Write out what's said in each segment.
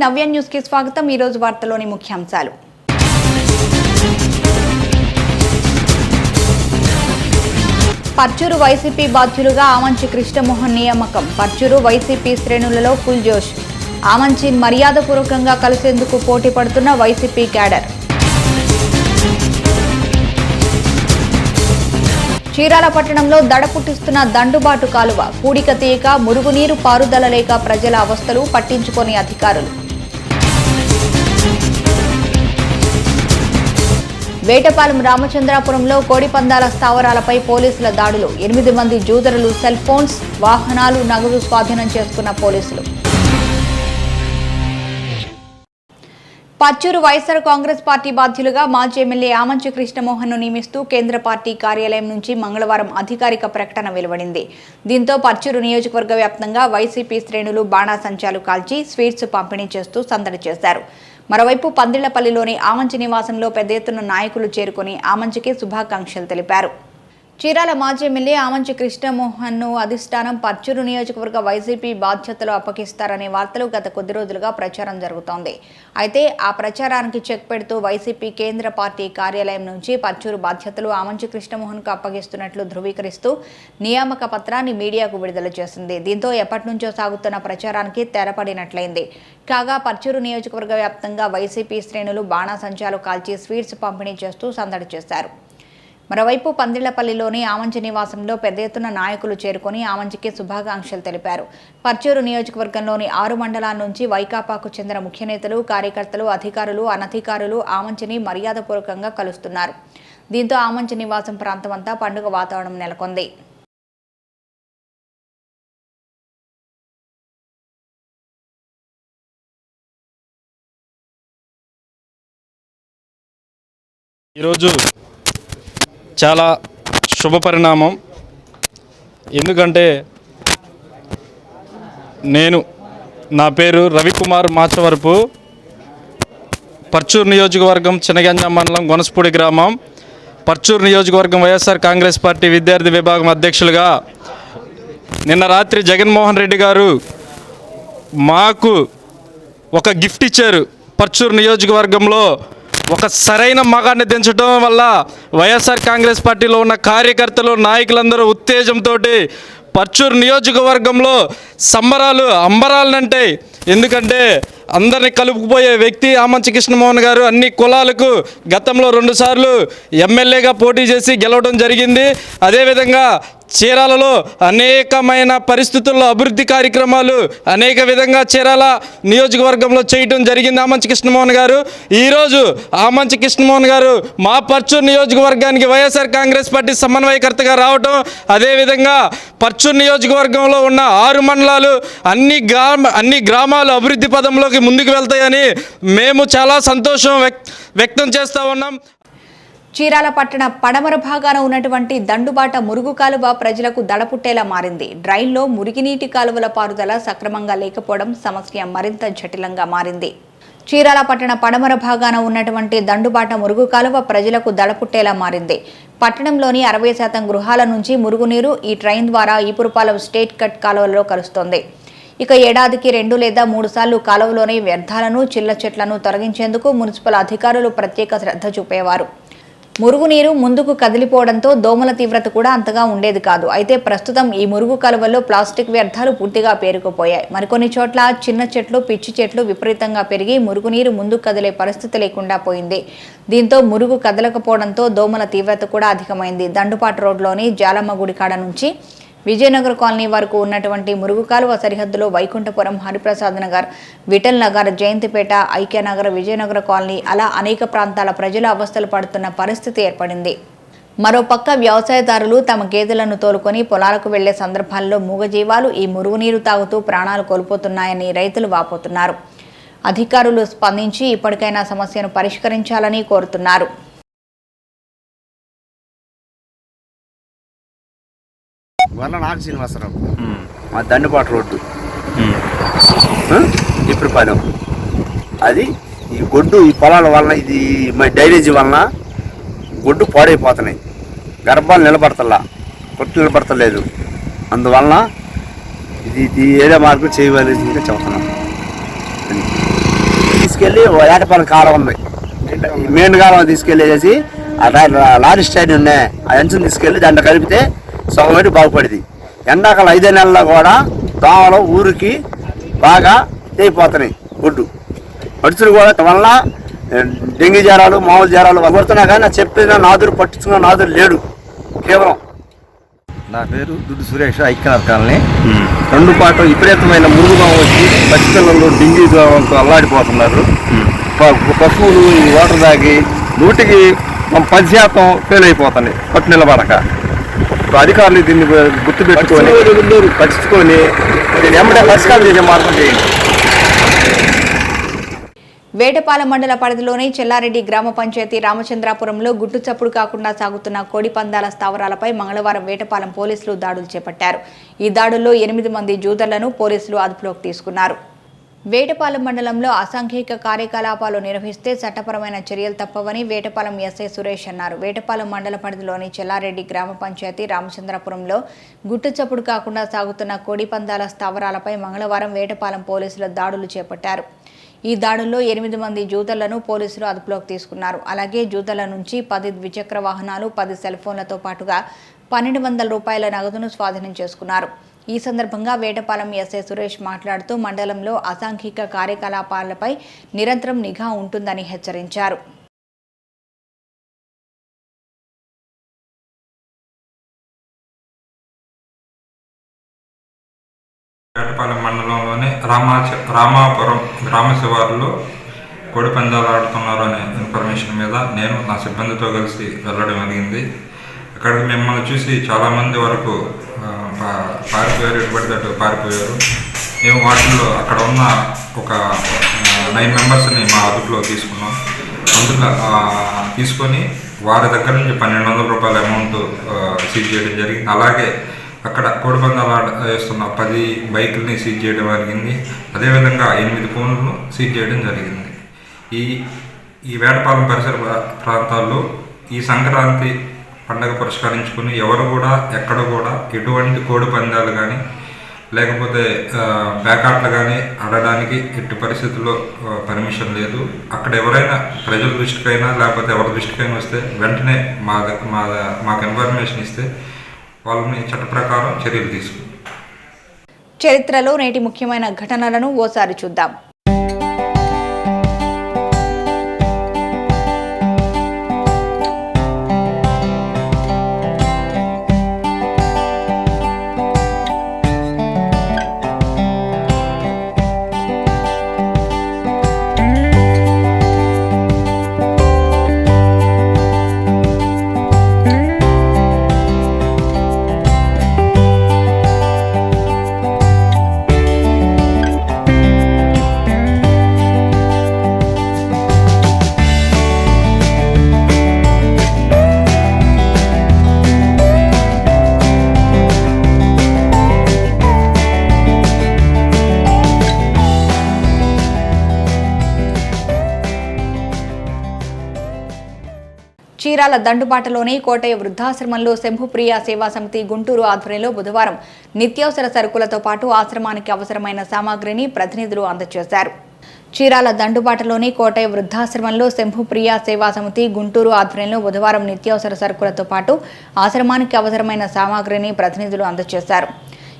నవ్య న్యూస్కి స్వాగతం. ఈ రోజు వార్తలోని ముఖ్యాంశాలు. పర్చూరు వైసీపీ బాధ్యులుగా ఆమంచి కృష్ణమోహన్ నియామకం. పర్చూరు వైసీపీ శ్రేణులలో ఫుల్ జోష్. ఆమంచి మర్యాదపూర్వకంగా కలిసేందుకు పోటీ పడుతున్న వైసీపీ క్యాడర్. చీరాల పట్టణంలో దడ పుట్టిస్తున్న దండుబాటు కాలువ. కూడిక తీయక మురుగునీరు పారుదల లేక ప్రజల అవస్థలు పట్టించుకొని అధికారులు. వేటపాలెం రామచంద్రాపురంలో కోడిపందాల స్థావరాలపై పోలీసుల దాడులు. ఎనిమిది మంది జూదరులు సెల్ ఫోన్స్ వాహనాలు నగదు స్వాధీనం చేసుకున్న పోలీసులు. పచ్చూరు వైఎస్ఆర్ కాంగ్రెస్ పార్టీ బాధ్యులుగా మాజీ ఎమ్మెల్యే ఆమంచి కృష్ణమోహన్ను నియమిస్తూ కేంద్ర పార్టీ కార్యాలయం నుంచి మంగళవారం అధికారిక ప్రకటన వెలువడింది. దీంతో పచ్చూరు నియోజకవర్గ వ్యాప్తంగా వైసీపీ శ్రేణులు బాణాసంచాలు కాల్చి స్వీట్స్ పంపిణీ చేస్తూ సందడి చేశారు. మరోవైపు పందిళ్ళపల్లిలోని ఆమంచి నివాసంలో పెద్ద ఎత్తున నాయకులు చేరుకుని ఆమంచికి శుభాకాంక్షలు తెలిపారు. చీరాల మాజీ ఎమ్మెల్యే ఆమంచి కృష్ణమోహన్ను అధిష్టానం పర్చూరు నియోజకవర్గ వైసీపీ బాధ్యతలు అప్పగిస్తారనే వార్తలు గత కొద్ది రోజులుగా ప్రచారం జరుగుతోంది. అయితే ఆ ప్రచారానికి చెక్ పెడుతూ వైసీపీ కేంద్ర పార్టీ కార్యాలయం నుంచి పర్చూరు బాధ్యతలు ఆమంచి కృష్ణమోహన్కు అప్పగిస్తున్నట్లు ధృవీకరిస్తూ నియామక పత్రాన్ని మీడియాకు విడుదల చేసింది. దీంతో ఎప్పటి నుంచో సాగుతున్న ప్రచారానికి తెరపడినట్లయింది. కాగా పర్చూరు నియోజకవర్గ వ్యాప్తంగా వైసీపీ శ్రేణులు బాణాసంచాలు కాల్చి స్వీట్స్ పంపిణీ చేస్తూ సందడి చేశారు. మరోవైపు పందిళ్ళపల్లిలోని ఆమంచి నివాసంలో పెద్ద ఎత్తున నాయకులు చేరుకొని ఆమంచికి శుభాకాంక్షలు తెలిపారు. పర్చూరు నియోజకవర్గంలోని ఆరు మండలాల నుంచి వైకాపాకు చెందిన ముఖ్య నేతలు కార్యకర్తలు అధికారులు అనధికారులు ఆమంచిని మర్యాదపూర్వకంగా కలుస్తున్నారు. దీంతో ఆమంచి నివాసం ప్రాంతమంతా పండుగ వాతావరణం నెలకొంది. ఈరోజు చాలా శుభ పరిణామం. ఎందుకంటే నేను నా పేరు రవికుమార్ మాచవరపు పర్చూరు నియోజకవర్గం చినగంజ మండలం గొనసపూడి గ్రామం. పర్చూరు నియోజకవర్గం వైఎస్ఆర్ కాంగ్రెస్ పార్టీ విద్యార్థి విభాగం అధ్యక్షులుగా నిన్న రాత్రి జగన్మోహన్ రెడ్డి గారు మాకు ఒక గిఫ్ట్ ఇచ్చారు. పర్చూరు నియోజకవర్గంలో ఒక సరైన మగాన్ని దించడం వల్ల వైఎస్ఆర్ కాంగ్రెస్ పార్టీలో ఉన్న కార్యకర్తలు నాయకులందరూ ఉత్తేజంతో పర్చూరు నియోజకవర్గంలో సంబరాలు అంబరాలనంటే ఎందుకంటే అందరిని కలుపుకుపోయే వ్యక్తి ఆమంచి కృష్ణమోహన్ గారు అన్ని కులాలకు గతంలో రెండుసార్లు ఎమ్మెల్యేగా పోటీ చేసి గెలవడం జరిగింది. అదేవిధంగా చీరాలలో అనేకమైన పరిస్థితుల్లో అభివృద్ధి కార్యక్రమాలు అనేక విధంగా చీరాల నియోజకవర్గంలో చేయటం జరిగింది. ఆమంచి కృష్ణమోహన్ గారు ఈరోజు ఆమంచి కృష్ణమోహన్ గారు మా పర్చూరు నియోజకవర్గానికి వైఎస్ఆర్ కాంగ్రెస్ పార్టీ సమన్వయకర్తగా రావటం అదేవిధంగా పర్చూరు నియోజకవర్గంలో ఉన్న ఆరు మండలాలు అన్ని గ్రామ అన్ని గ్రామాలు అభివృద్ధి పదంలోకి ముందుకు వెళ్తాయని మేము చాలా సంతోషం వ్యక్తం చేస్తూ ఉన్నాం. చీరాల పట్టణ పడమర భాగాన ఉన్నటువంటి దండుబాట మురుగు కాలువ ప్రజలకు దడపుట్టేలా మారింది. డ్రైన్లో మురిగినీటి కాలువల పారుదల సక్రమంగా లేకపోవడం సమస్య మరింత జటిలంగా మారింది. చీరాల పట్టణ పడమర భాగాన ఉన్నటువంటి దండుబాట మురుగు కాలువ ప్రజలకు దడపుట్టేలా మారింది. పట్టణంలోని అరవై శాతం గృహాల నుంచి మురుగునీరు ఈ ట్రైన్ ద్వారా ఈపురపాలెం స్టేట్ కట్ కాలువలో కలుస్తోంది ఇక ఏడాదికి రెండు లేదా మూడు సార్లు కాలువలోని వ్యర్థాలను చిల్ల చెట్లను తొలగించేందుకు మున్సిపల్ అధికారులు ప్రత్యేక శ్రద్ధ చూపేవారు. మురుగునీరు ముందుకు కదిలిపోవడంతో దోమల తీవ్రత కూడా అంతగా ఉండేది కాదు. అయితే ప్రస్తుతం ఈ మురుగు కాలువల్లో ప్లాస్టిక్ వ్యర్థాలు పూర్తిగా పేరుకుపోయాయి. మరికొన్ని చోట్ల చిన్న చెట్లు పిచ్చి చెట్లు విపరీతంగా పెరిగి మురుగునీరు ముందుకు కదిలే పరిస్థితి లేకుండా పోయింది. దీంతో మురుగు కదలకపోవడంతో దోమల తీవ్రత కూడా అధికమైంది. దండుపాటు రోడ్లోని జాలమ్మ గుడి కాడ నుంచి విజయనగర్ కాలనీ వరకు ఉన్నటువంటి మురుగు కాలువ సరిహద్దులో వైకుంఠపురం హరిప్రసాద్ నగర్ విఠల్ నగర్ జయంతిపేట ఐక్యనగర్ విజయనగర కాలనీ అలా అనేక ప్రాంతాల ప్రజలు అవస్థలు పడుతున్న పరిస్థితి ఏర్పడింది. మరోపక్క వ్యవసాయదారులు తమ గేదెలను తోలుకొని పొలాలకు వెళ్ళే సందర్భాల్లో మూగజీవాలు ఈ మురుగునీరు తాగుతూ ప్రాణాలు కోల్పోతున్నాయని రైతులు వాపోతున్నారు. అధికారులు స్పందించి ఇప్పటికైనా సమస్యను పరిష్కరించాలని కోరుతున్నారు. వల్ల నాకు శ్రీనివాసరావు. మా దండుబాటు రోడ్డు. ఇప్పుడు పని అది ఈ గొడ్డు ఈ పొలాల వలన ఇది మా డ్రైనేజీ వలన గొడ్డు పాడైపోతున్నాయి. గర్భాలు నిలబడతల్లా కొట్టు నిలబడతలేదు. అందువలన ఇది ఇది ఏదో మార్పు చేయవలసిందిగా చెబుతున్నాం. తీసుకెళ్ళి ఏటపాలెం కాలం ఉంది. మెయిన్ కాలం తీసుకెళ్ళేసి ఆ లారీ స్టాండ్ ఉన్నాయి. ఆ అంచుని తీసుకెళ్ళి దాంట్లో కలిపితే సగం పెట్టి బాగుపడింది. ఎండాకాలం ఐదో నెలల్లో కూడా దోమలు ఊరికి బాగా చేయిపోతున్నాయి గుడ్డు. మడుచులు కూడా వల్ల ఏ, డెంగీ జ్వరాలు మామూలు జ్వరాలు పడుతున్నా కానీ నా చెప్పిన నాదురు పట్టించుకున్న నాదురు లేడు. కేవలం. నా పేరు దుడ్డు సురేష్ ఐక్యనాథ్ కాలనీ. రెండు పాట విపరీతమైన మురుగుదోమ వచ్చి పసిపిల్లలు డింగి దోమతో అల్లాడిపోతున్నారు. పశువులు ఈ వాటర్ తాగి నూటికి పది శాతం ఫెయిల్ అయిపోతున్నాయి. పట్టు నిలబడక. అధికారులు దీన్ని గుర్తు పెట్టుకొని పట్టించుకొని దీన్ని ఎమ్మడే పరిష్కారం చేసే మార్గం చేయండి. వేటపాలెం మండల పరిధిలోని చెల్లారెడ్డి గ్రామ పంచాయతీ రామచంద్రాపురంలో గుట్టు చప్పుడు కాకుండా సాగుతున్న కోడి పందాల స్థావరాలపై మంగళవారం వేటపాలెం పోలీసులు దాడులు చేపట్టారు. ఈ దాడుల్లో ఎనిమిది మంది జూదర్లను పోలీసులు అదుపులోకి తీసుకున్నారు. వేటపాలెం మండలంలో అసాంఘిక కార్యకలాపాలు నిర్వహిస్తే చట్టపరమైన చర్యలు తప్పవని వేటపాలెం ఎస్ఐ సురేష్ అన్నారు. వేటపాలెం మండల పరిధిలోని చెల్లారెడ్డి గ్రామ పంచాయతీ రామచంద్రపురంలో గుట్టుచప్పుడు కాకుండా సాగుతున్న కోడి పందాల స్థావరాలపై మంగళవారం వేటపాలెం పోలీసులు దాడులు చేపట్టారు. ఈ దాడుల్లో ఎనిమిది మంది జూతలను పోలీసులు అదుపులోకి తీసుకున్నారు. అలాగే జూతల నుంచి పది ద్విచక్ర వాహనాలు పది సెల్ ఫోన్లతో పాటుగా పన్నెండు వందల రూపాయల నగదును స్వాధీనం చేసుకున్నారు. ఈ సందర్భంగా వేటపాలెం ఎస్ఐ సురేష్ మాట్లాడుతూ మండలంలో అసాంఘిక కార్యకలాపాలపై నిరంతరం నిఘా ఉంటుందని హెచ్చరించారు. వేటపాలెం మండలంలోని రామా రామాపురం గ్రామ శివారులో కోడి పందాలు ఆడుతున్నారు అనే ఇన్ఫర్మేషన్ మీద నేను నా సిబ్బందితో కలిసి వెళ్ళడం జరిగింది. అక్కడ మిమ్మల్ని చూసి చాలామంది వరకు పారిపోయారు ఎటుపడితే పారిపోయారు. మేము వాటిల్లో అక్కడ ఉన్న ఒక నైన్ మెంబర్స్ని మా అదుపులో తీసుకున్నాం. అందులో తీసుకొని వారి దగ్గర నుంచి పన్నెండు వందల రూపాయల అమౌంట్ సీజ్ చేయడం జరిగింది. అలాగే అక్కడ కోడిపందాలు ఆడ వేస్తున్న పది బైకుల్ని సీజ్ చేయడం జరిగింది. అదేవిధంగా ఎనిమిది ఫోన్లను సీజ్ చేయడం జరిగింది. ఈ ఈ వేటపాలెం పరిసర ప్రా- ప్రాంతాల్లో ఈ సంక్రాంతి పండగ పురస్కరించుకుని ఎవరు కూడా ఎక్కడ కూడా ఎటువంటి కోడి పందాలు కానీ లేకపోతే బ్యాకాట్లు కానీ ఆడడానికి ఎట్టి పరిస్థితుల్లో పర్మిషన్ లేదు. అక్కడ ఎవరైనా ప్రజల దృష్టికైనా లేకపోతే ఎవరి దృష్టికైనా వస్తే వెంటనే మా మా మాకు ఇన్ఫర్మేషన్ ఇస్తే వాళ్ళని చట్ట ప్రకారం చర్యలు తీసుకుంటాం. చరిత్రలో నేటి ముఖ్యమైన ఘటనలను ఓసారి చూద్దాం. చీరాల దండుబాటలోని కోటయ్య వృద్ధాశ్రమంలో శంభుప్రియ సేవా సమితి గుంటూరు ఆధ్వర్యంలో బుధవారం నిత్యావసర సరుకులతో పాటు ఆశ్రమానికి అవసరమైన సామాగ్రిని ప్రతినిధులు అందజేశారు. చీరాల దండుబాటలోని కోటయ్య వృద్ధాశ్రమంలో శంభుప్రియ సేవా సమితి గుంటూరు ఆధ్వర్యంలో బుధవారం నిత్యావసర సరుకులతో పాటు ఆశ్రమానికి అవసరమైన సామాగ్రిని ప్రతినిధులు అందజేశారు.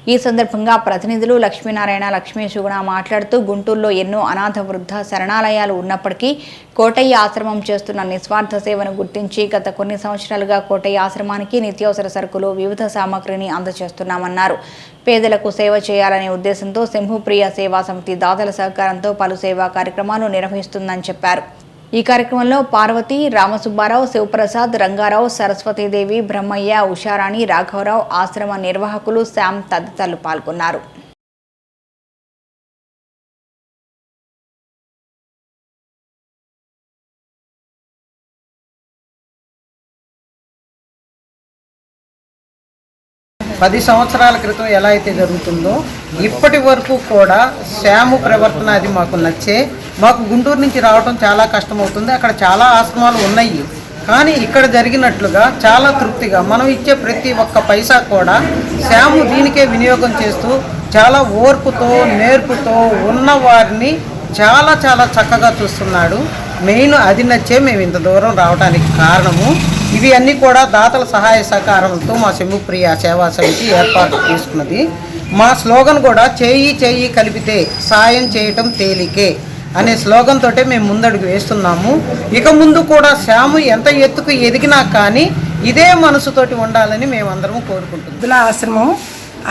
ఈ సందర్భంగా ప్రతినిధులు లక్ష్మీనారాయణ లక్ష్మీ సుగుణ మాట్లాడుతూ గుంటూరులో ఎన్నో అనాథ వృద్ధ శరణాలయాలు ఉన్నప్పటికీ కోటయ్య ఆశ్రమం చేస్తున్న నిస్వార్థ సేవను గుర్తించి గత కొన్ని సంవత్సరాలుగా కోటయ్య ఆశ్రమానికి నిత్యావసర సరుకులు వివిధ సామాగ్రిని అందజేస్తున్నామన్నారు. పేదలకు సేవ చేయాలనే ఉద్దేశంతో శంభుప్రియ సేవా సమితి దాతల సహకారంతో పలు సేవా కార్యక్రమాలు నిర్వహిస్తుందని చెప్పారు. ఈ కార్యక్రమంలో పార్వతి రామసుబ్బారావు శివప్రసాద్ రంగారావు సరస్వతీదేవి బ్రహ్మయ్య ఉషారాణి రాఘవరావు ఆశ్రమ నిర్వాహకులు శామ్ తదితరులు పాల్గొన్నారు. పది సంవత్సరాల క్రితం ఎలా అయితే జరుగుతుందో ఇప్పటి వరకు కూడా శ్యాము ప్రవర్తన అది మాకు నచ్చే మాకు గుంటూరు నుంచి రావడం చాలా కష్టమవుతుంది అక్కడ చాలా ఆశ్రమాలు ఉన్నాయి. కానీ ఇక్కడ జరిగినట్లుగా చాలా తృప్తిగా మనం ఇచ్చే ప్రతి ఒక్క పైసా కూడా శ్యాము దీనికే వినియోగం చేస్తూ చాలా ఓర్పుతో నేర్పుతో ఉన్న వారిని చాలా చాలా చక్కగా చూస్తున్నాడు. మెయిన్ అది నచ్చే మేము ఇంత దూరం రావడానికి కారణము. ఇవి అన్నీ కూడా దాతల సహాయ సహకారంతో మా శంభుప్రియ సేవా సమితి ఏర్పాటు చేసుకున్నది. మా స్లోగన్ కూడా చేయి చేయి కలిపితే సాయం చేయటం తేలికే అనే స్లోగన్ తోటే మేము ముందడుగు వేస్తున్నాము. ఇక ముందు కూడా శ్యాము ఎంత ఎత్తుకు ఎదిగినా కానీ ఇదే మనసుతోటి ఉండాలని మేమందరం కోరుకుంటున్నాం. వృద్ధుల ఆశ్రమం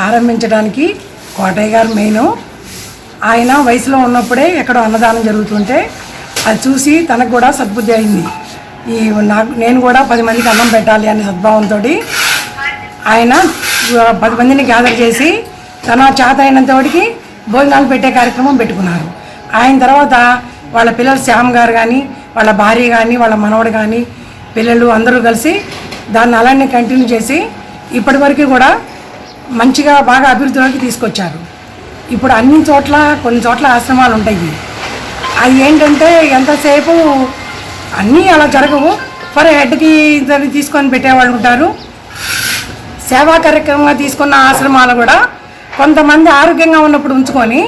ఆరంభించడానికి కోటయ్య గారు మెయిన్. ఆయన వయసులో ఉన్నప్పుడే ఎక్కడో అన్నదానం జరుగుతుంటే అది చూసి తనకు కూడా సద్బుద్ధి అయింది. ఈ నాకు నేను కూడా పది మందికి అన్నం పెట్టాలి అనే సద్భావంతో ఆయన పది మందిని గ్యాదర్ చేసి తన చేత అయినంతవాడికి భోజనాలు పెట్టే కార్యక్రమం పెట్టుకున్నారు. ఆయన తర్వాత వాళ్ళ పిల్లలు శ్యామ్ గారు కానీ వాళ్ళ భార్య కానీ వాళ్ళ మనవడు కానీ పిల్లలు అందరూ కలిసి దాన్ని అలానే కంటిన్యూ చేసి ఇప్పటివరకు కూడా మంచిగా బాగా అభివృద్ధిలోకి తీసుకొచ్చారు. ఇప్పుడు అన్ని చోట్ల కొన్ని చోట్ల ఆశ్రమాలు ఉంటాయి. అది ఏంటంటే ఎంతసేపు అన్నీ అలా జరగవు. ఫర్ హెడ్కి తీసుకొని పెట్టేవాళ్ళు ఉంటారు. సేవా కార్యక్రమంగా తీసుకున్న ఆశ్రమాలు కూడా కొంతమంది ఆరోగ్యంగా ఉన్నప్పుడు ఉంచుకొని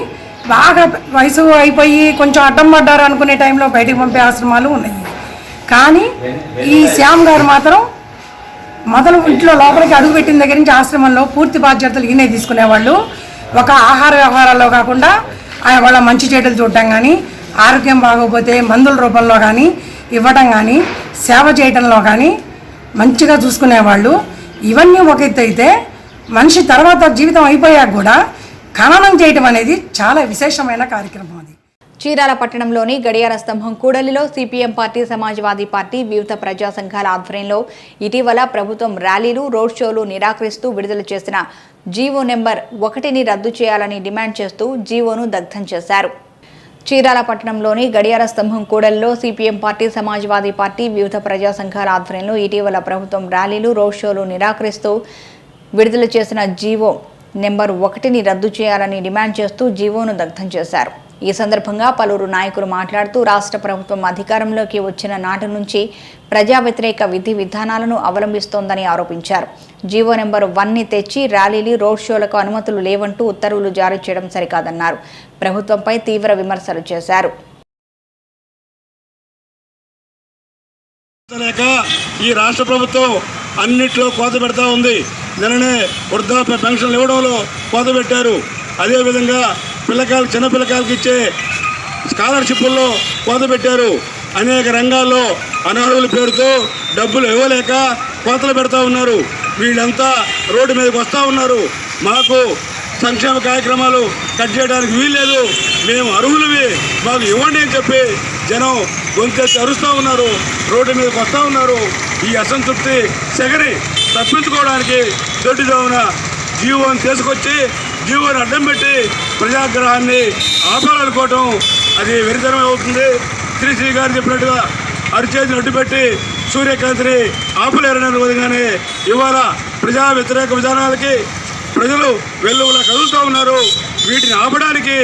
బాగా వయసు అయిపోయి కొంచెం అడ్డం పడ్డారు అనుకునే టైంలో బయటకు పంపే ఆశ్రమాలు ఉన్నాయి. కానీ ఈ శ్యామ్ గారు మాత్రం మొదలు ఇంట్లో లోపలికి అడుగుపెట్టిన దగ్గర నుంచి ఆశ్రమంలో పూర్తి బాధ్యతలు ఈయనే తీసుకునేవాళ్ళు. ఒక ఆహార వ్యవహారాల్లో కాకుండా ఆయన వాళ్ళ మంచి చెడులు చూడటం కానీ ఆరోగ్యం బాగోకపోతే మందుల రూపంలో కానీ ఇవ్వటం కానీ సేవ చేయటంలో కానీ మంచిగా చూసుకునేవాళ్ళు. ఇవన్నీ ఒక ఎత్తు అయితే మనిషి తర్వాత జీవితం అయిపోయాక కూడా ఖననం చేయటం అనేది చాలా విశేషమైన కార్యక్రమం అది. చీరాల పట్టణంలోని గడియార స్తంభం కూడలిలో సిపిఎం పార్టీ సమాజ్వాదీ పార్టీ వివిధ ప్రజా సంఘాల ఆధ్వర్యంలో ఇటీవల ప్రభుత్వం ర్యాలీలు రోడ్ షోలు నిరాకరిస్తూ విడుదల చేసిన జీవో నెంబర్ ఒకటిని రద్దు చేయాలని డిమాండ్ చేస్తూ జీవోను దగ్ధం చేశారు. చీరాల పట్టణంలోని గడియార స్తంభం కూడలిలో సిపిఎం పార్టీ సమాజ్వాదీ పార్టీ వివిధ ప్రజా సంఘాల ఆధ్వర్యంలో ఇటీవల ప్రభుత్వం ర్యాలీలు రోడ్ షోలు నిరాకరిస్తూ విడుదల చేసిన జీవో నెంబర్ ఒకటిని రద్దు చేయాలని డిమాండ్ చేస్తూ జీవోను దగ్ధం చేశారు. ఈ సందర్భంగా పలువురు నాయకులు మాట్లాడుతూ రాష్ట్ర ప్రభుత్వం అధికారంలోకి వచ్చిన నాటి నుంచి ప్రజా వ్యతిరేక విధి విధానాలను అవలంబిస్తోందని ఆరోపించారు. జీవో నెంబర్ వన్ని తెచ్చి ర్యాలీలు రోడ్ షోలకు అనుమతులు లేవంటూ ఉత్తర్వులు జారీ చేయడం సరికాదన్నారు. ప్రభుత్వంపై తీవ్ర విమర్శలు చేశారు. ఈ రాష్ట్ర ప్రభుత్వం అన్నిట్లో కోత పెడతా ఉంది. నిన్ననే వృద్ధాప్య పెన్షన్లు ఇవ్వడంలో కోత పెట్టారు. అదేవిధంగా పిల్లకాయలు చిన్నపిల్లకాయలకి ఇచ్చే స్కాలర్షిప్ల్లో కోత పెట్టారు. అనేక రంగాల్లో అనర్హుల పేరుతో డబ్బులు ఇవ్వలేక కోతలు పెడతా ఉన్నారు. వీళ్ళంతా రోడ్డు మీదకి వస్తూ ఉన్నారు. మాకు సంక్షేమ కార్యక్రమాలు కట్ చేయడానికి వీల్లేదు. మేము అర్హులవి మాకు ఇవ్వండి అని చెప్పి జనం గొంతెత్తి అరుస్తూ ఉన్నారు. రోడ్డు మీదకి వస్తూ ఉన్నారు. ఈ అసంతృప్తి సెగరి తప్పించుకోవడానికి దొడ్డిదోమున జీవోని తీసుకొచ్చి జీవోని అడ్డం పెట్టి ప్రజాగ్రహాన్ని ఆపాలనుకోవటం అది వెరితనం అవుతుంది. శ్రీశ్రీ గారు చెప్పినట్టుగా అరిచేతిని అడ్డుపెట్టి సూర్యకాంతిని ఆపలేరని విధంగానే ఇవాళ ప్రజా వ్యతిరేక విధానాలకి ప్రజలు వెల్లువలా కదులుతూ ఉన్నారు. వీటిని ఆపడానికి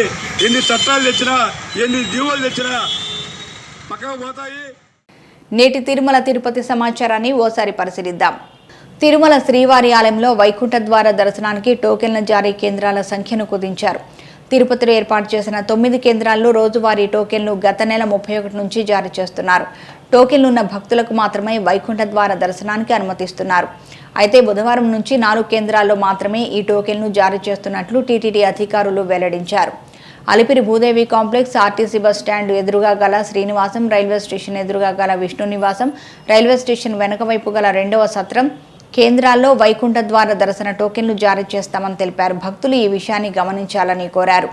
ఎన్ని చట్టాలు తెచ్చినా ఎన్ని జీవోలు తెచ్చినా పక్కకు పోతాయి. నేటి తిరుమల తిరుపతి సమాచారాన్ని ఓసారి పరిశీలిద్దాం. తిరుమల శ్రీవారి ఆలయంలో వైకుంఠ ద్వార దర్శనానికి టోకెన్ల జారీ కేంద్రాల సంఖ్యను కుదించారు. తిరుపతిలో ఏర్పాటు చేసిన తొమ్మిది కేంద్రాల్లో రోజువారీ టోకెన్లు గత నెల ముప్పై ఒకటి నుంచి జారీ చేస్తున్నారు. టోకెన్లు ఉన్న భక్తులకు మాత్రమే వైకుంఠ ద్వార దర్శనానికి అనుమతిస్తున్నారు. అయితే బుధవారం నుంచి నాలుగు కేంద్రాల్లో మాత్రమే ఈ టోకెన్లు జారీ చేస్తున్నట్లు టీటీడీ అధికారులు వెల్లడించారు. Alipiri Bhudevi complex RTC bus stand ఎదురుగా గల శ్రీనివాసం రైల్వే స్టేషన్ ఎదురుగా గల విష్ణు నివాసం రైల్వే స్టేషన్ వెనుక వైపు గల రెండవ సత్రం కేంద్రాల్లో వైకుంఠ ద్వార దర్శన టోకెన్లు జారీ చేస్తామని తెలిపారు. భక్తులు ఈ విషయాన్ని గమనించాలని కోరారు.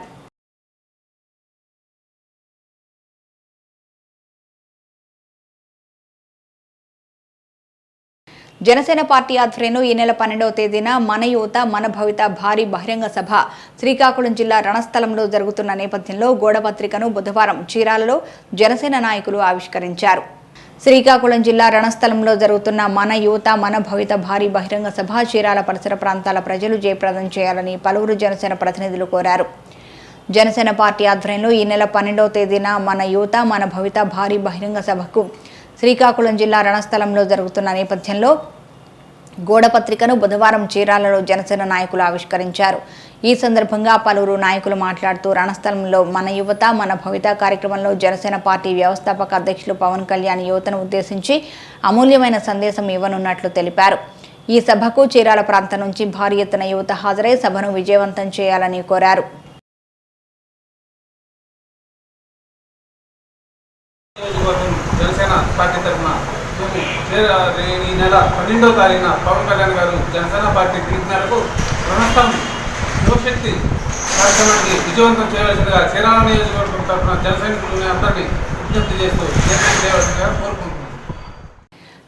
జనసేన పార్టీ ఆధ్వర్యంలో ఈ నెల పన్నెండవ తేదీన మన యువత మన భవిత భారీ బహిరంగ సభ శ్రీకాకుళం జిల్లా రణస్థలంలో జరుగుతున్న నేపథ్యంలో గోడపత్రికను బుధవారం చీరాలలో జనసేన నాయకులు ఆవిష్కరించారు. శ్రీకాకుళం జిల్లా రణస్థలంలో జరుగుతున్న మన యువత మన భవిత భారీ బహిరంగ సభ చీరాల పరిసర ప్రాంతాల ప్రజలు జయప్రదం చేయాలని పలువురు జనసేన ప్రతినిధులు కోరారు. జనసేన పార్టీ ఆధ్వర్యంలో ఈ నెల పన్నెండవ తేదీన మన యువత మన భవిత భారీ బహిరంగ సభకు శ్రీకాకుళం జిల్లా రణస్థలంలో జరుగుతున్న నేపథ్యంలో గోడపత్రికను బుధవారం చీరాలలో జనసేన నాయకులు ఆవిష్కరించారు. ఈ సందర్భంగా పలువురు నాయకులు మాట్లాడుతూ రణస్థలంలో మన యువత మన భవిత కార్యక్రమంలో జనసేన పార్టీ వ్యవస్థాపక అధ్యక్షులు పవన్ కళ్యాణ్ యువతను ఉద్దేశించి అమూల్యమైన సందేశం ఇవ్వనున్నట్లు తెలిపారు. ఈ సభకు చీరాల ప్రాంతం నుంచి భారీ ఎత్తున యువత హాజరై సభను విజయవంతం చేయాలని కోరారు. జనసేన పార్టీ తరఫున ఈ నెల పన్నెండో తారీఖున పవన్ కళ్యాణ్ గారు జనసేన పార్టీ పిలుపు రణస్థలం యువశక్తి కార్యక్రమానికి విజయవంతం చేయవలసిందిగా చీరాల నియోజకవర్గం తరఫున జనసైనికులని అందరినీ విజ్ఞప్తి చేస్తూ నిర్ణయం చేయవలసిందిగా కోరుకుంటున్నాను.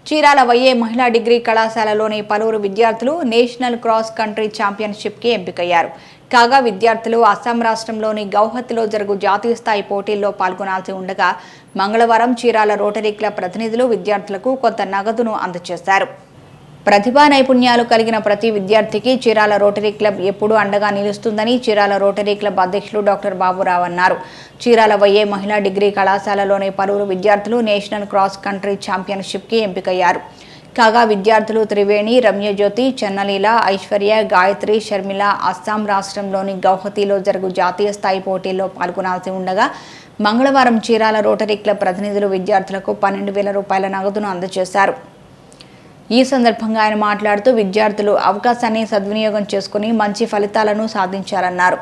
చీరాల వైఏ మహిళా డిగ్రీ కళాశాలలోని పలువురు విద్యార్థులు నేషనల్ క్రాస్ కంట్రీ ఛాంపియన్షిప్కి ఎంపికయ్యారు. కాగా విద్యార్థులు అస్సాం రాష్ట్రంలోని గౌహతిలో జరుగు జాతీయ స్థాయి పోటీల్లో పాల్గొనాల్సి ఉండగా మంగళవారం చీరాల రోటరీ క్లబ్ ప్రతినిధులు విద్యార్థులకు కొంత నగదును అందజేశారు. ప్రతిభా నైపుణ్యాలు కలిగిన ప్రతి విద్యార్థికి చీరాల రోటరీ క్లబ్ ఎప్పుడూ అండగా నిలుస్తుందని చీరాల రోటరీ క్లబ్ అధ్యక్షులు డాక్టర్ బాబురావు అన్నారు. చీరాల వైఏ మహిళా డిగ్రీ కళాశాలలోని పలువురు విద్యార్థులు నేషనల్ క్రాస్ కంట్రీ ఛాంపియన్షిప్కి ఎంపికయ్యారు. కాగా విద్యార్థులు త్రివేణి రమ్యజ్యోతి చెన్నలీల ఐశ్వర్య గాయత్రి షర్మిల అస్సాం రాష్ట్రంలోని గౌహతిలో జరుగు జాతీయ స్థాయి పోటీల్లో పాల్గొనాల్సి ఉండగా మంగళవారం చీరాల రోటరీ క్లబ్ ప్రతినిధులు విద్యార్థులకు పన్నెండు వేల రూపాయల నగదును అందజేశారు. ఈ సందర్భంగా ఆయన మాట్లాడుతూ విద్యార్థులు అవకాశాన్ని సద్వినియోగం చేసుకుని మంచి ఫలితాలను సాధించాలన్నారు.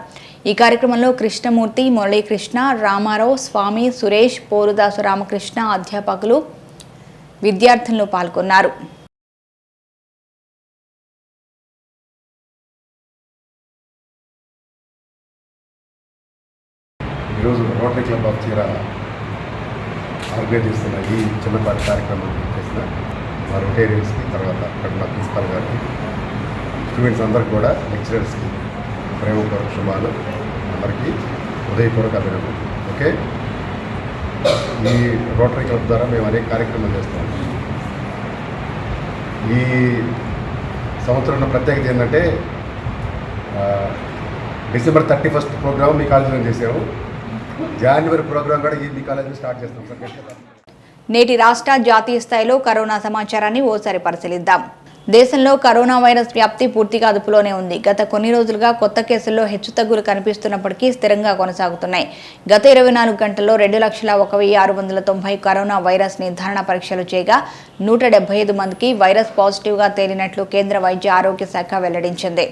ఈ కార్యక్రమంలో కృష్ణమూర్తి మురళీకృష్ణ రామారావు స్వామి సురేష్ పోరుదాసు రామకృష్ణ అధ్యాపకులు విద్యార్థులను పాల్గొన్నారు. ఈరోజు రోటరీ క్లబ్ ఆఫ్ చీర ఆర్గనైజ్ చేస్తున్న ఈ చిన్నపాటి కార్యక్రమం చేసిన మా రొటేరియన్స్కి తర్వాత అక్కడ మా ప్రిన్సిపల్ గారికి. స్టూడెంట్స్ అందరికి కూడా లెక్చరర్స్కి ప్రేమపూర్వక శుభాలు. అందరికీ హృదయపూర్వక అభినందనలు. ఓకే? ఈ రోటరీ క్లబ్ ద్వారా మేము అనేక కార్యక్రమాలు చేస్తాం ఈ సంవత్సరం ఉన్న ప్రత్యేకత ఏంటంటే డిసెంబర్ థర్టీ ఫస్ట్ ప్రోగ్రామ్ మీ కాలేజీలో చేసాము. జనవరి ప్రోగ్రామ్ కూడా ఈ మీ కాలేజీలో స్టార్ట్ చేస్తాం. సార్ నేటి రాష్ట్ర జాతీయ స్థాయిలో కరోనా సమాచారాన్ని ఓసారి పరిశీలిద్దాం. దేశంలో కరోనా వైరస్ వ్యాప్తి పూర్తిగా అదుపులోనే ఉంది. గత కొన్ని రోజులుగా కొత్త కేసుల్లో హెచ్చుతగ్గులు కనిపిస్తున్నప్పటికీ స్థిరంగా కొనసాగుతున్నాయి. గత ఇరవై నాలుగు గంటల్లో రెండు లక్షల ఒక వెయ్యి ఆరు వందల తొంభై కరోనా వైరస్ నిర్ధారణ పరీక్షలు చేయగా నూట డెబ్బై ఐదు మందికి వైరస్ పాజిటివ్గా తేలినట్లు కేంద్ర వైద్య ఆరోగ్య శాఖ వెల్లడించింది.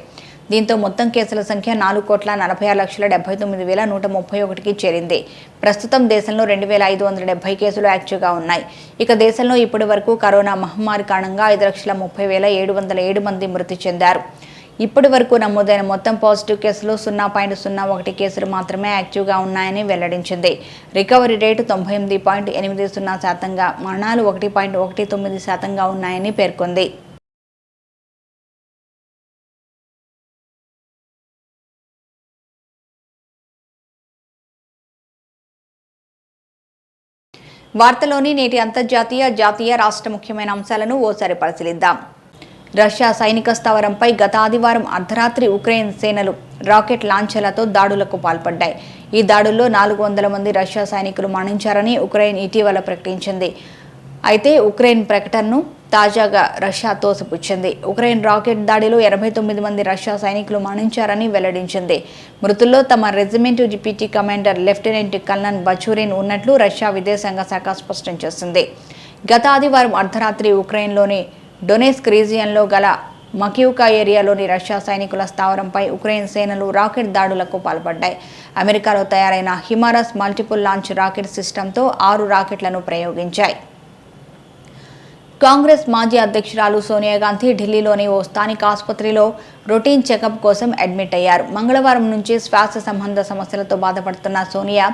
దీంతో మొత్తం కేసుల సంఖ్య నాలుగు కోట్ల నలభై ఆరు లక్షల డెబ్బై తొమ్మిది వేల నూట ముప్పై ఒకటికి చేరింది. ప్రస్తుతం దేశంలో రెండు వేల ఐదు వందల డెబ్బై కేసులు యాక్టివ్గా ఉన్నాయి. ఇక దేశంలో ఇప్పటి వరకు కరోనా మహమ్మారి కారణంగా ఐదు లక్షల ముప్పై వేల ఏడు వందల ఏడు మంది మృతి చెందారు. ఇప్పటి వరకు నమోదైన మొత్తం పాజిటివ్ కేసులు సున్నా పాయింట్ సున్నా ఒకటి కేసులు మాత్రమే యాక్టివ్గా ఉన్నాయని వెల్లడించింది. రికవరీ రేటు తొంభై ఎనిమిది పాయింట్ ఎనిమిది సున్నా శాతంగా మరణాలు ఒకటి పాయింట్ ఒకటి తొమ్మిది శాతంగా ఉన్నాయని పేర్కొంది. వార్తలోని నేటి అంతర్జాతీయ జాతీయ రాష్ట్ర ముఖ్యమైన అంశాలను ఓసారి పరిశీలిద్దాం. రష్యా సైనిక స్థావరంపై గత ఆదివారం అర్ధరాత్రి ఉక్రెయిన్ సేనలు రాకెట్ లాంఛర్లతో దాడులకు పాల్పడ్డాయి. ఈ దాడుల్లో నాలుగు వందల మంది రష్యా సైనికులు మరణించారని ఉక్రెయిన్ ఇటీవల ప్రకటించింది. అయితే ఉక్రెయిన్ ప్రకటనను తాజాగా రష్యా తోసిపుచ్చింది. ఉక్రెయిన్ రాకెట్ దాడిలో ఎనభై తొమ్మిది మంది రష్యా సైనికులు మరణించారని వెల్లడించింది. మృతుల్లో తమ regiment deputy commander lieutenant colonel Bachurin ఉన్నట్లు రష్యా విదేశాంగ శాఖ స్పష్టం చేసింది. గత ఆదివారం అర్ధరాత్రి ఉక్రెయిన్లోని డొనేస్క్ రీజియన్లో గల మకియుకా ఏరియాలోని రష్యా సైనికుల స్థావరంపై ఉక్రెయిన్ సేనలు రాకెట్ దాడులకు పాల్పడ్డాయి. అమెరికాలో తయారైన హిమారస్ మల్టిపుల్ లాంచ్ రాకెట్ సిస్టంతో ఆరు రాకెట్లను ప్రయోగించాయి. కాంగ్రెస్ మాజీ అధ్యక్షురాలు సోనియా గాంధీ ఢిల్లీలోని ఓ స్థానిక ఆసుపత్రిలో రొటీన్ చెకప్ కోసం అడ్మిట్ అయ్యారు. మంగళవారం నుంచి శ్వాస సంబంధ సమస్యలతో బాధపడుతున్న సోనియా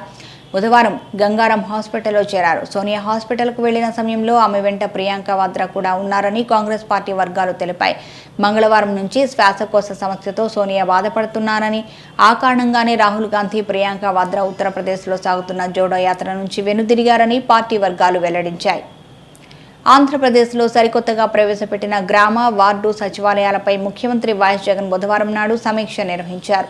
బుధవారం గంగారం హాస్పిటల్లో చేరారు. సోనియా హాస్పిటల్కు వెళ్ళిన సమయంలో ఆమె వెంట ప్రియాంక వాద్రా కూడా ఉన్నారని కాంగ్రెస్ పార్టీ వర్గాలు తెలిపాయి. మంగళవారం నుంచి శ్వాసకోశ సమస్యతో సోనియా బాధపడుతున్నారని ఆ కారణంగానే రాహుల్ గాంధీ ప్రియాంక వాద్రా ఉత్తరప్రదేశ్లో సాగుతున్న జోడో యాత్ర నుంచి వెనుదిరిగారని పార్టీ వర్గాలు వెల్లడించాయి. ఆంధ్రప్రదేశ్లో సరికొత్తగా ప్రవేశపెట్టిన గ్రామ వార్డు సచివాలయాలపై ముఖ్యమంత్రి వైఎస్ జగన్ బుధవారం నాడు సమీక్ష నిర్వహించారు.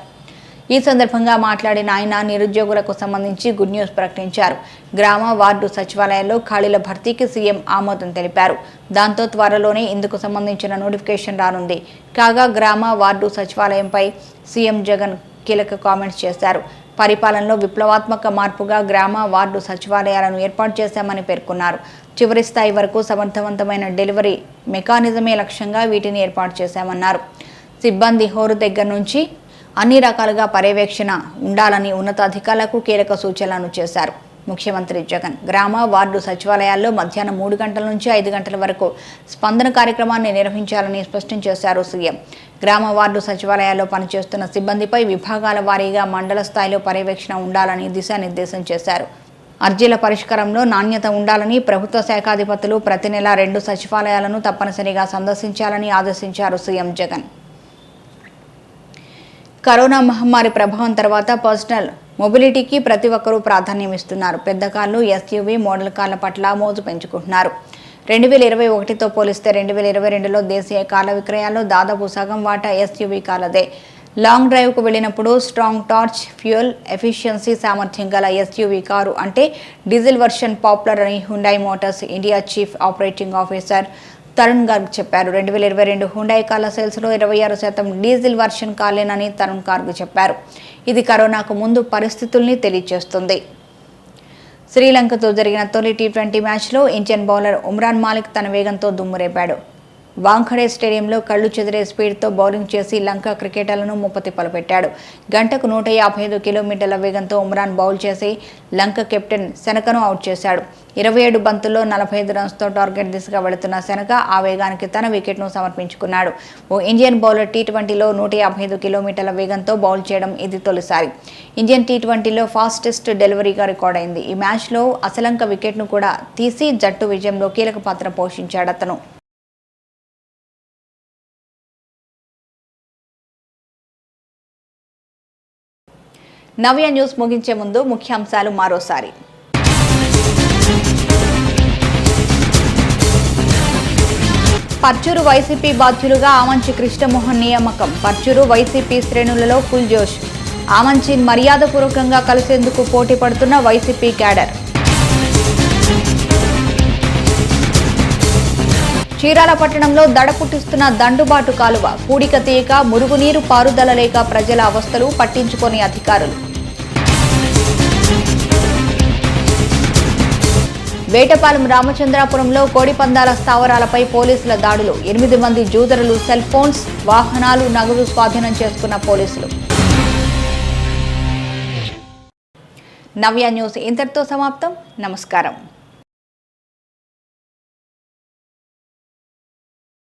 ఈ సందర్భంగా మాట్లాడిన ఆయన నిరుద్యోగులకు సంబంధించి గుడ్ న్యూస్ ప్రకటించారు. గ్రామ వార్డు సచివాలయాల్లో ఖాళీల భర్తీకి సీఎం ఆమోదం తెలిపారు. దాంతో త్వరలోనే ఇందుకు సంబంధించిన నోటిఫికేషన్ రానుంది. కాగా గ్రామ వార్డు సచివాలయంపై సీఎం జగన్ కీలక కామెంట్స్ చేశారు. పరిపాలనలో విప్లవాత్మక మార్పుగా గ్రామ వార్డు సచివాలయాలను ఏర్పాటు చేశామని పేర్కొన్నారు. చివరి స్థాయి వరకు సమర్థవంతమైన డెలివరీ మెకానిజమే లక్ష్యంగా వీటిని ఏర్పాటు చేశామన్నారు. సిబ్బంది హోరు దగ్గర నుంచి అన్ని రకాలుగా పర్యవేక్షణ ఉండాలని ఉన్నతాధికారులకు కీలక సూచనలు చేశారు. ముఖ్యమంత్రి జగన్. గ్రామ వార్డు సచివాలయాల్లో మధ్యాహ్నం మూడు గంటల నుంచి ఐదు గంటల వరకు స్పందన కార్యక్రమాన్ని నిర్వహించాలని స్పష్టం చేశారు సీఎం. గ్రామ వార్డు సచివాలయాల్లో పనిచేస్తున్న సిబ్బందిపై విభాగాల వారీగా మండల స్థాయిలో పర్యవేక్షణ ఉండాలని దిశానిర్దేశం చేశారు. అర్జీల పరిష్కారంలో నాణ్యత ఉండాలని ప్రభుత్వ శాఖాధిపతులు ప్రతి నెల రెండు సచివాలయాలను తప్పనిసరిగా సందర్శించాలని ఆదేశించారు సీఎం జగన్. కరోనా మహమ్మారి ప్రభావం తర్వాత పర్సనల్ మొబిలిటీకి ప్రతి ఒక్కరూ ప్రాధాన్యం ఇస్తున్నారు పెద్ద కార్లు ఎస్యూవీ మోడల్ కార్ల పట్ల మోజు పెంచుకుంటున్నారు. రెండు వేల ఇరవై ఒకటితో పోలిస్తే రెండు వేల ఇరవై రెండులో దేశీయ కార్ల విక్రయాల్లో దాదాపు సగం వాటా ఎస్యూవీ కార్లదే. లాంగ్ డ్రైవ్కు వెళ్ళినప్పుడు స్ట్రాంగ్ టార్చ్ ఫ్యూయల్ ఎఫిషియన్సీ సామర్థ్యం గల ఎస్యూవీ కారు అంటే డీజిల్ వర్షన్ పాపులర్ అని Hyundai Motors India chief operating officer Tarun Garg చెప్పారు. రెండు వేల ఇరవై రెండు హుండాయ్ కార్ల సేల్స్లో ఇరవై ఆరు శాతం డీజిల్ వర్షన్ కార్లేనని తరుణ్ గార్గ్ చెప్పారు. ఇది కరోనాకు ముందు పరిస్థితుల్ని తెలియజేస్తుంది శ్రీలంకతో జరిగిన తొలి టీ ట్వంటీ మ్యాచ్లో ఇండియన్ బౌలర్ ఉమ్రాన్ మాలిక్ తన వేగంతో దుమ్మురేపాడు వాంఖడే స్టేడియంలో కళ్ళు చెదిరే స్పీడ్తో బౌలింగ్ చేసి లంక క్రికెటర్లను ముప్పతి పలపెట్టాడు. గంటకు నూట యాభై ఐదు కిలోమీటర్ల వేగంతో ఉమ్రాన్ బౌల్ చేసి లంక కెప్టెన్ శనకను అవుట్ చేశాడు. ఇరవై ఏడు బంతుల్లో నలభై ఐదు రన్స్తో టార్గెట్ దిశగా వెళుతున్న శనక ఆ వేగానికి తన వికెట్ను సమర్పించుకున్నాడు. ఓ ఇండియన్ బౌలర్ టీ ట్వంటీలో నూట యాభై ఐదు కిలోమీటర్ల వేగంతో బౌల్ చేయడం ఇది తొలిసారి. ఇండియన్ టీ ట్వంటీలో ఫాస్టెస్ట్ డెలివరీగా రికార్డైంది. ఈ మ్యాచ్లో అసలంక వికెట్ను కూడా తీసి జట్టు విజయంలో కీలక పాత్ర పోషించాడు అతను నవ్య న్యూస్ ముగించే ముందు ముఖ్యాంశాలు మరోసారి. పర్చూరు వైసీపీ బాధ్యులుగా ఆమంచి కృష్ణమోహన్ నియామకం. పర్చూరు వైసీపీ శ్రేణులలో ఫుల్ జోష్. ఆమంచి మర్యాదపూర్వకంగా కలిసేందుకు పోటీ పడుతున్న వైసీపీ క్యాడర్. చీరాల పట్టణంలో దడ పుట్టిస్తున్న దండుబాటు కాలువ. పూడిక తీయక మురుగునీరు పారుదల లేక ప్రజల అవస్థలు పట్టించుకొని అధికారులు. వేటపాలెం రామచంద్రాపురంలో కోడిపందాల స్థావరాలపై పోలీసుల దాడులు. ఎనిమిది మంది జూదరులు సెల్ ఫోన్స్ వాహనాలు నగదు స్వాధీనం చేసుకున్న పోలీసులు. నవ్య న్యూస్ ఇంతటితో సమాప్తం. నమస్కారం.